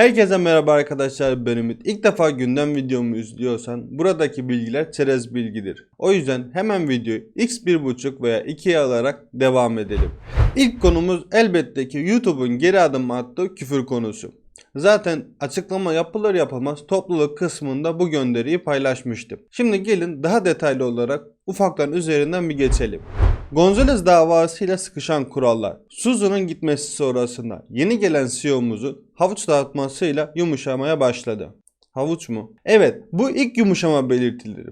Herkese merhaba arkadaşlar ben Ümit. İlk defa gündem videomu izliyorsan buradaki bilgiler çerez bilgidir. O yüzden hemen videoyu x1.5 veya 2'ye alarak devam edelim. İlk konumuz elbette ki YouTube'un geri adım attığı küfür konusu. Zaten açıklama yapılır yapılmaz topluluk kısmında bu gönderiyi paylaşmıştım. Şimdi gelin daha detaylı olarak ufaktan üzerinden bir geçelim. Gonzales davasıyla sıkışan kurallar. Suzu'nun gitmesi sonrasında yeni gelen CEO'muzun havuç dağıtmasıyla yumuşamaya başladı. Havuç mu? Evet bu ilk yumuşama belirtileri.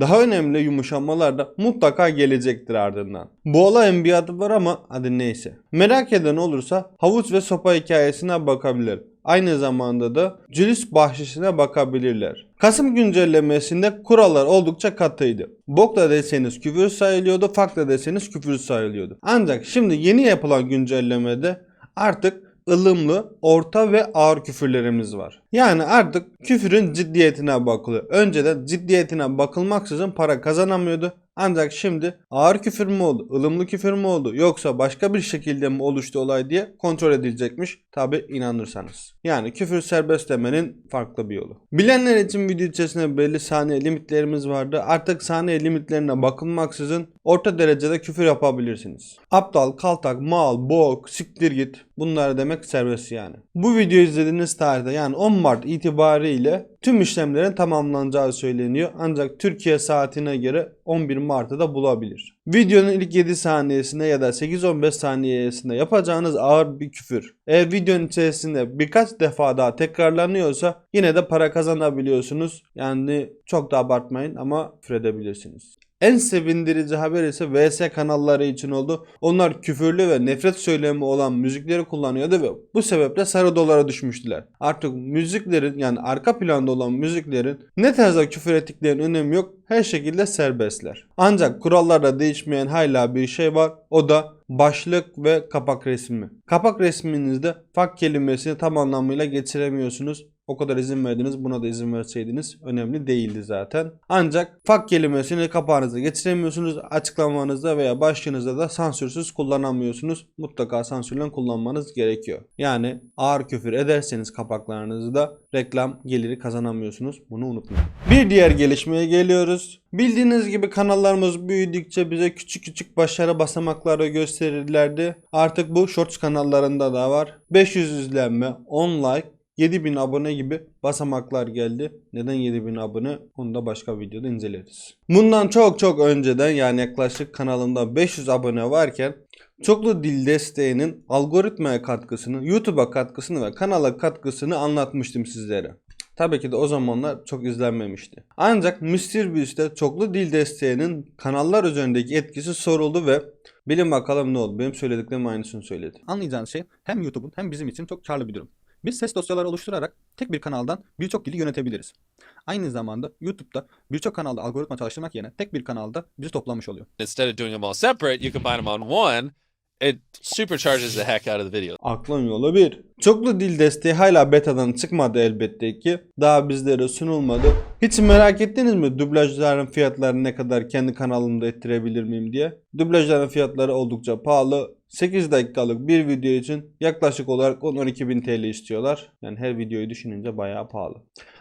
Daha önemli yumuşamalar da mutlaka gelecektir ardından. Bu olayın bir adı var ama hadi neyse. Merak eden olursa havuç ve sopa hikayesine bakabilir. Aynı zamanda da Julius bahşişine bakabilirler. Kasım güncellemesinde kurallar oldukça katıydı. Bokla deseniz küfür sayılıyordu, fakla deseniz küfür sayılıyordu. Ancak şimdi yeni yapılan güncellemede artık ılımlı, orta ve ağır küfürlerimiz var. Yani artık küfürün ciddiyetine bakılıyor. Önceden ciddiyetine bakılmaksızın para kazanamıyordu. Ancak şimdi ağır küfür mü oldu, ılımlı küfür mü oldu yoksa başka bir şekilde mi oluştu olay diye kontrol edilecekmiş. Tabi inanırsanız. Yani küfür serbest demenin farklı bir yolu. Bilenler için video içerisinde belli saniye limitlerimiz vardı. Artık saniye limitlerine bakılmaksızın orta derecede küfür yapabilirsiniz. Aptal, kaltak, mal, bok, siktir git bunlar demek serbest yani. Bu videoyu izlediğiniz tarihte yani 10 Mart itibariyle tüm işlemlerin tamamlanacağı söyleniyor. Ancak Türkiye saatine göre 11 Mart'ı da bulabilir. Videonun ilk 7 saniyesinde ya da 8-15 saniyesinde yapacağınız ağır bir küfür. Eğer videonun içerisinde birkaç defa daha tekrarlanıyorsa yine de para kazanabiliyorsunuz. Yani çok da abartmayın ama küfür edebilirsiniz. En sevindirici haber ise VS kanalları için oldu. Onlar küfürlü ve nefret söylemi olan müzikleri kullanıyordu ve bu sebeple sarı dolara düşmüştüler. Artık müziklerin yani arka planda olan müziklerin ne tarzda küfür ettiklerinin önemi yok. Her şekilde serbestler. Ancak kurallarda değişmeyen hala bir şey var. O da başlık ve kapak resmi. Kapak resminizde fak kelimesini tam anlamıyla geçiremiyorsunuz. O kadar izin verdiniz buna da izin verseydiniz önemli değildi zaten. Ancak fak kelimesini kapağınıza geçiremiyorsunuz. Açıklamanızda veya başlığınızda da sansürsüz kullanamıyorsunuz. Mutlaka sansürle kullanmanız gerekiyor. Yani ağır küfür ederseniz kapaklarınızda reklam geliri kazanamıyorsunuz. Bunu unutmayın. Bir diğer gelişmeye geliyoruz. Bildiğiniz gibi kanallarımız büyüdükçe bize küçük küçük başarı basamakları gösterirlerdi. Artık bu Shorts kanallarında da var. 500 izlenme, 10 like, 7000 abone gibi basamaklar geldi. Neden 7000 abone? Onu da başka videoda inceleriz. Bundan çok çok önceden yani yaklaşık kanalımda 500 abone varken çoklu dil desteğinin algoritmaya katkısını, YouTube'a katkısını ve kanala katkısını anlatmıştım sizlere. Tabii ki de o zamanlar çok izlenmemişti. Ancak MrBeast'te çoklu dil desteğinin kanallar üzerindeki etkisi soruldu ve bilin bakalım ne oldu. Benim söylediklerim aynısını söyledi. Anlayacağınız şey hem YouTube'un hem bizim için çok karlı bir durum. Biz ses dosyaları oluşturarak tek bir kanaldan birçok dili yönetebiliriz. Aynı zamanda YouTube'da birçok kanalda algoritma çalıştırmak yerine tek bir kanalda bizi toplamış oluyor. instead of doing them all separate, you combine them on one. It supercharges the heck out of the video. Aklın yolu bir. Çoklu dil desteği hala betadan çıkmadı elbette ki. Daha bizlere sunulmadı. Hiç merak ettiniz mi dublajların fiyatlarını ne kadar kendi kanalımda ettirebilir miyim diye? Dublajların fiyatları oldukça pahalı. 8 dakikalık bir video için yaklaşık olarak 10-12 bin TL istiyorlar. Yani her videoyu düşününce bayağı pahalı.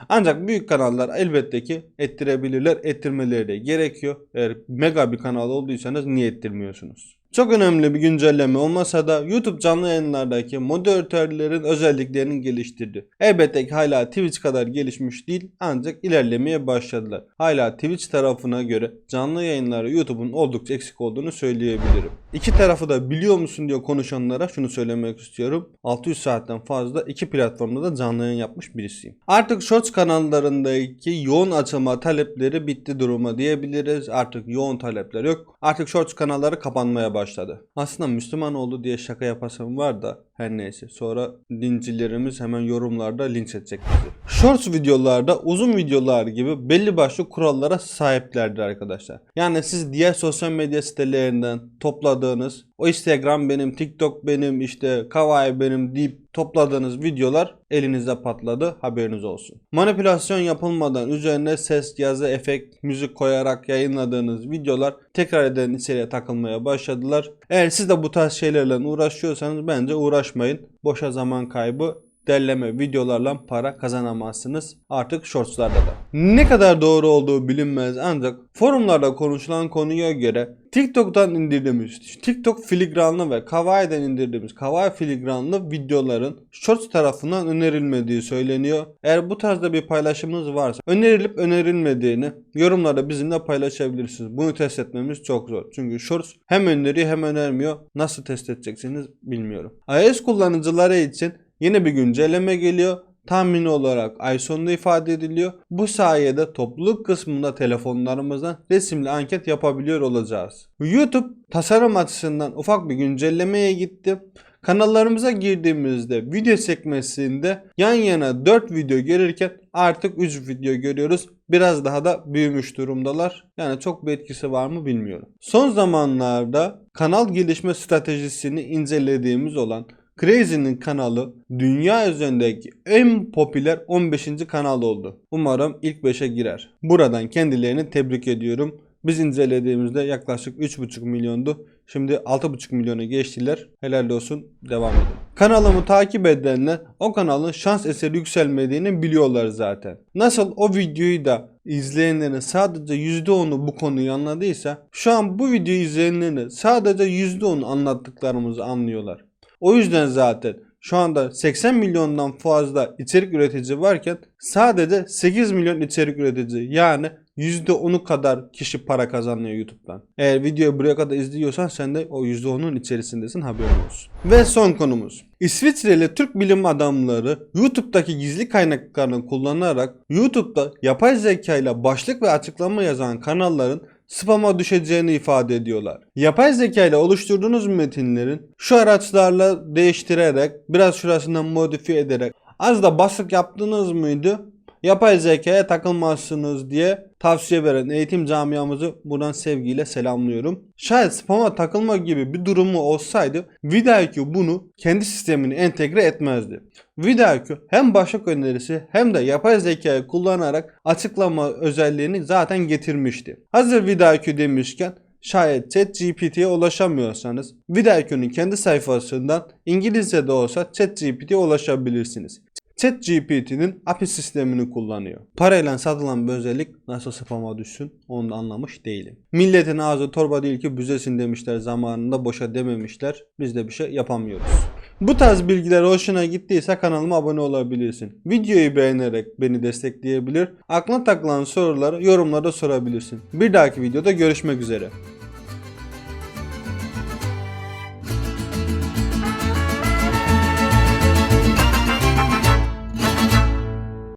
Ancak büyük kanallar elbette ki ettirebilirler. Ettirmeleri de gerekiyor. Eğer mega bir kanal olduysanız niye ettirmiyorsunuz? Çok önemli bir güncelleme olmasa da YouTube canlı yayınlardaki moderatörlerin özelliklerini geliştirdi. Elbette ki hala Twitch kadar gelişmiş değil ancak ilerlemeye başladılar. Hala Twitch tarafına göre canlı yayınları YouTube'un oldukça eksik olduğunu söyleyebilirim. İki tarafı da biliyor musun diye konuşanlara şunu söylemek istiyorum. 600 saatten fazla iki platformda da canlı yayın yapmış birisiyim. Artık Shorts kanallarındaki yoğun açılma talepleri bitti duruma diyebiliriz. Artık yoğun talepler yok. Artık Shorts kanalları kapanmaya başladı. Aslında Müslüman oldu diye şaka yapasım var da her neyse. Sonra dincilerimiz hemen yorumlarda linç edecek bizi. Shorts videolarda uzun videolar gibi belli başlı kurallara sahiplerdir arkadaşlar. Yani siz diğer sosyal medya sitelerinden topladığınız o Instagram benim, TikTok benim, işte Kawaii benim deyip topladığınız videolar elinizde patladı haberiniz olsun. Manipülasyon yapılmadan üzerine ses, yazı, efekt, müzik koyarak yayınladığınız videolar tekrar eden içeriye takılmaya başladılar. Eğer siz de bu tarz şeylerle uğraşıyorsanız bence uğraşmayın. Boşa zaman kaybı derleme videolarla para kazanamazsınız. Artık shortslarda da. Ne kadar doğru olduğu bilinmez ancak forumlarda konuşulan konuya göre TikTok'tan indirdiğimiz TikTok filigranlı ve Kawaii'den indirdiğimiz Kawaii filigranlı videoların Shorts tarafından önerilmediği söyleniyor. Eğer bu tarzda bir paylaşımınız varsa önerilip önerilmediğini yorumlarda bizimle paylaşabilirsiniz. Bunu test etmemiz çok zor. Çünkü Shorts hem öneriyor hem önermiyor. Nasıl test edeceksiniz bilmiyorum. iOS kullanıcıları için yeni bir güncelleme geliyor tahmini olarak ay sonunda ifade ediliyor. Bu sayede topluluk kısmında telefonlarımızdan resimli anket yapabiliyor olacağız. YouTube tasarım açısından ufak bir güncellemeye gitti. Kanallarımıza girdiğimizde video sekmesinde yan yana 4 video görürken artık 3 video görüyoruz. Biraz daha da büyümüş durumdalar. Yani çok bir etkisi var mı bilmiyorum. Son zamanlarda kanal gelişme stratejisini incelediğimiz olan Crazy'nin kanalı dünya üzerindeki en popüler 15. kanal oldu. Umarım ilk 5'e girer. Buradan kendilerini tebrik ediyorum. Biz incelediğimizde yaklaşık 3,5 milyondu. Şimdi 6,5 milyonu geçtiler. Helal olsun. Devam edin. Kanalımı takip edenler o kanalın şans eseri yükselmediğini biliyorlar zaten. Nasıl o videoyu da izleyenlerin sadece %10'u bu konuyu anladıysa şu an bu videoyu izleyenlerin sadece %10'u anlattıklarımızı anlıyorlar. O yüzden zaten şu anda 80 milyondan fazla içerik üretici varken sadece 8 milyon içerik üretici yani %10'u kadar kişi para kazanıyor YouTube'dan. Eğer videoyu buraya kadar izliyorsan sen de o %10'un içerisindesin haberin olsun. Ve son konumuz. İsviçreli Türk bilim adamları YouTube'daki gizli kaynaklarını kullanarak YouTube'da yapay zeka ile başlık ve açıklama yazan kanalların spama düşeceğini ifade ediyorlar. Yapay zeka ile oluşturduğunuz metinlerin şu araçlarla değiştirerek biraz şurasından modifiye ederek az da basık yaptınız mıydı? Yapay zekaya takılmazsınız diye tavsiye veren eğitim camiamızı buradan sevgiyle selamlıyorum. Şayet spama takılma gibi bir durumu olsaydı VidIQ bunu kendi sistemine entegre etmezdi. VidIQ hem başlık önerisi hem de yapay zekayı kullanarak açıklama özelliğini zaten getirmişti. Hazır VidIQ demişken Şayet ChatGPT'ye ulaşamıyorsanız VidIQ'nun kendi sayfasından İngilizce de olsa ChatGPT'ye ulaşabilirsiniz. ChatGPT'nin API sistemini kullanıyor. Parayla satılan bir özellik nasıl spama düşsün onu da anlamış değilim. Milletin ağzı torba değil ki büzesin demişler zamanında boşa dememişler. Biz de bir şey yapamıyoruz. Bu tarz bilgiler hoşuna gittiyse kanalıma abone olabilirsin. Videoyu beğenerek beni destekleyebilir. Aklına takılan soruları yorumlarda sorabilirsin. Bir dahaki videoda görüşmek üzere.